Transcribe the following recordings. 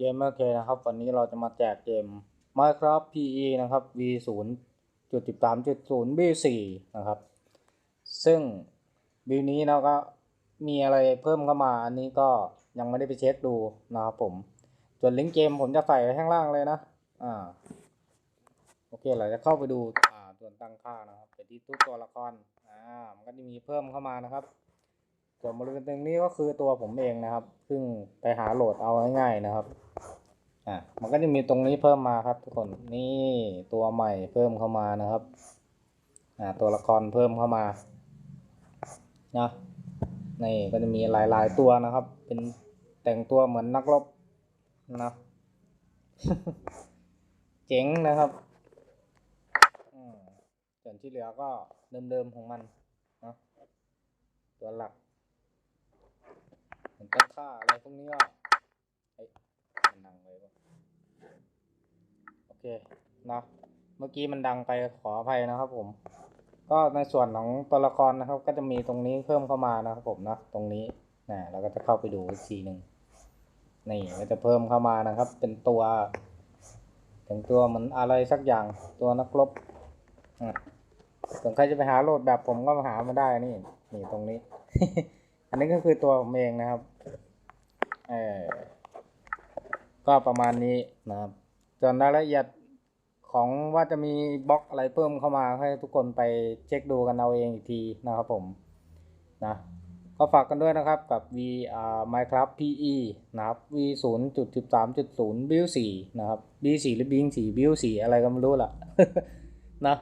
Gamer K นะครับวันนี้เราจะมาแจกเกม Minecraft PE นะครับ V 0จุด13จุด0 B 4นะครับ ซึ่งบิลนี้เราก็มีอะไรเพิ่มเข้ามาอันนี้ก็ยังไม่ได้ไปเช็คดูนะครับผมส่วนลิงก์เกมผมจะใส่ไว้ข้างล่างเลยนะอ่าโอเคเราจะเข้าไปดูอ่าส่วนตั้งค่านะครับไปที่ตู้ตัวละครอ่ามันก็จะมีเพิ่มเข้ามานะครับ ส่วนบริเวณตรงนี้ก็คือตัวผมเองนะครับ ซึ่งไปหาโหลดเอาง่ายๆนะครับ อะ มันก็จะมีตรงนี้เพิ่มมาครับ ทุกคน นี่ตัวใหม่เพิ่มเข้ามานะครับ อ่า ตัวละครเพิ่มเข้ามา นะ นี่ก็จะมีหลายๆตัวนะครับ เป็นแต่งตัวเหมือนนักรบนะ เจ๋งนะครับส่วนที่เหลือก็เดิมๆของมันนะตัวหลัก ตะค่าอะไรพวกนี้ก็เฮ้ยมันดังเลยวะโอเคนะเมื่อกี้มันดังไปขออภัยนะครับผม ก็ในส่วนของตัวละครนะครับ ก็จะมีตรงนี้เพิ่มเข้ามานะครับผมนะตรงนี้นะเราก็จะเข้าไปดูอีกทีหนึ่งนี่ก็จะเพิ่มเข้ามานะครับ เป็นตัวถึงตัวเหมือนอะไรสักอย่างตัวนักรบอะส่วนใครจะไปหาโหลดแบบผมก็มาหามาได้นี่นี่ตรงนี้ อันนี้ก็คือตัวผมเองนะครับ เออก็ประมาณนี้นะครับส่วนรายละเอียดของว่าจะมีบล็อกอะไรเพิ่มเข้ามาให้ทุกคนไปเช็คดูกันเอาเองอีกทีนะครับผมนะก็ฝากกันด้วยนะครับกับ V อ่า Minecraft PE นะครับ V 0จุด13จุด0 Build 4นะครับ B 4หรือ Bing 4 Build 4อะไรก็ไม่รู้ล่ะนะ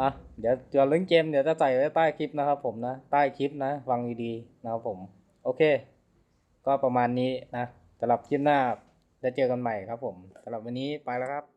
อะเดี๋ยวจะลิงก์เกมเดี๋ยวจะใส่ไว้ใต้คลิปนะครับผมนะ ใต้คลิปนะ ฟังดีๆนะครับผม โอเค ก็ประมาณนี้นะสำหรับคลิปหน้าจะเจอกันใหม่ครับผมสำหรับวันนี้ไปแล้วครับ